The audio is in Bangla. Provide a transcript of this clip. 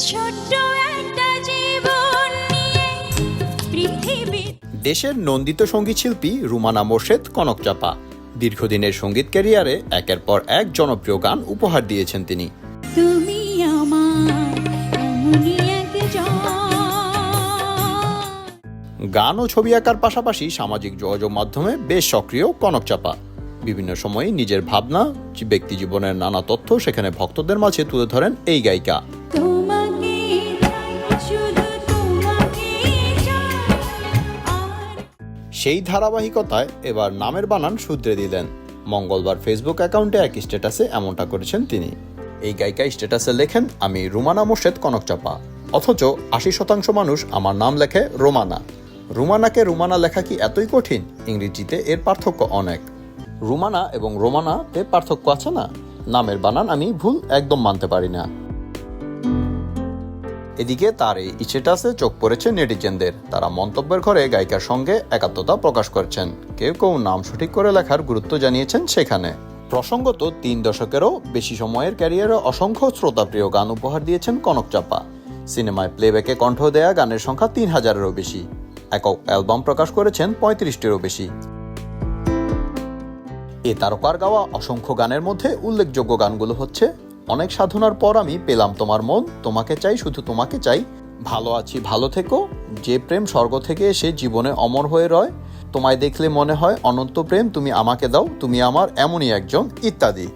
ছোট্ট একটা জীবন নিয়ে পৃথিবী। দেশের নন্দিত সংগীত শিল্পী রুমানা মোর্শেদ কনক চাপা দীর্ঘদিনের সংগীত ক্যারিয়ারে একের পর এক জনপ্রিয় গান উপহার দিয়েছেন তিনি। তুমি গান ও ছবি আঁকার পাশাপাশি সামাজিক যোগাযোগ মাধ্যমে বেশ সক্রিয় কনক চাপা বিভিন্ন সময়ে নিজের ভাবনা ব্যক্তি জীবনের নানা তথ্য সেখানে ভক্তদের মাঝে তুলে ধরেন এই গায়িকা। সেই ধারাবাহিকতায় এবার নামের বানান শুধরে দিলেন। মঙ্গলবার ফেসবুক অ্যাকাউন্টে এক স্ট্যাটাসে এমনটা করেছেন তিনি। এই গায়িকা স্ট্যাটাসে লেখেন, আমি রুমানা মোর্শেদ কনক চাপা অথচ আশি শতাংশ মানুষ আমার নাম লেখে রোমানা। রুমানাকে রুমানা লেখা কি এতই কঠিন? ইংরেজিতে এর পার্থক্য অনেক। রুমানা এবং রোমানাতে পার্থক্য আছে না? নামের বানান আমি ভুল একদম মানতে পারি না। এদিকে তার এই স্ট্যাটাসে চোখ পড়েছে নেটিজেনদের। তারা মন্তব্যের ঘরে গায়িকার সঙ্গে একাত্মতা প্রকাশ করছেন। কেউ কেউ নাম সঠিক করে লেখার গুরুত্ব জানিয়েছেন সেখানে। প্রসঙ্গত, তিন দশকেরও বেশি সময়ের ক্যারিয়ারে অসংখ্য শ্রোতাপ্রিয় গান উপহার দিয়েছেন কনক চাপা। সিনেমায় প্লেব্যাকে কণ্ঠ দেয়া গানের সংখ্যা তিন হাজারেরও বেশি। একক অ্যালবাম প্রকাশ করেছেন পঁয়ত্রিশটিরও বেশি। এ তারকার গাওয়া অসংখ্য গানের মধ্যে উল্লেখযোগ্য গানগুলো হচ্ছে অনেক সাধনার পর আমি পেলাম তোমার মন, তোমাকে চাই, শুধু তোমাকে চাই। ভালো আছি, ভালো থেকো। যে প্রেম স্বর্গ থেকে এসে জীবনে অমর হয়ে রয়, তোমায় দেখলে মনে হয় অনন্ত প্রেম, তুমি আমাকে দাও, তুমি আমার এমনই একজন, ইত্যাদি।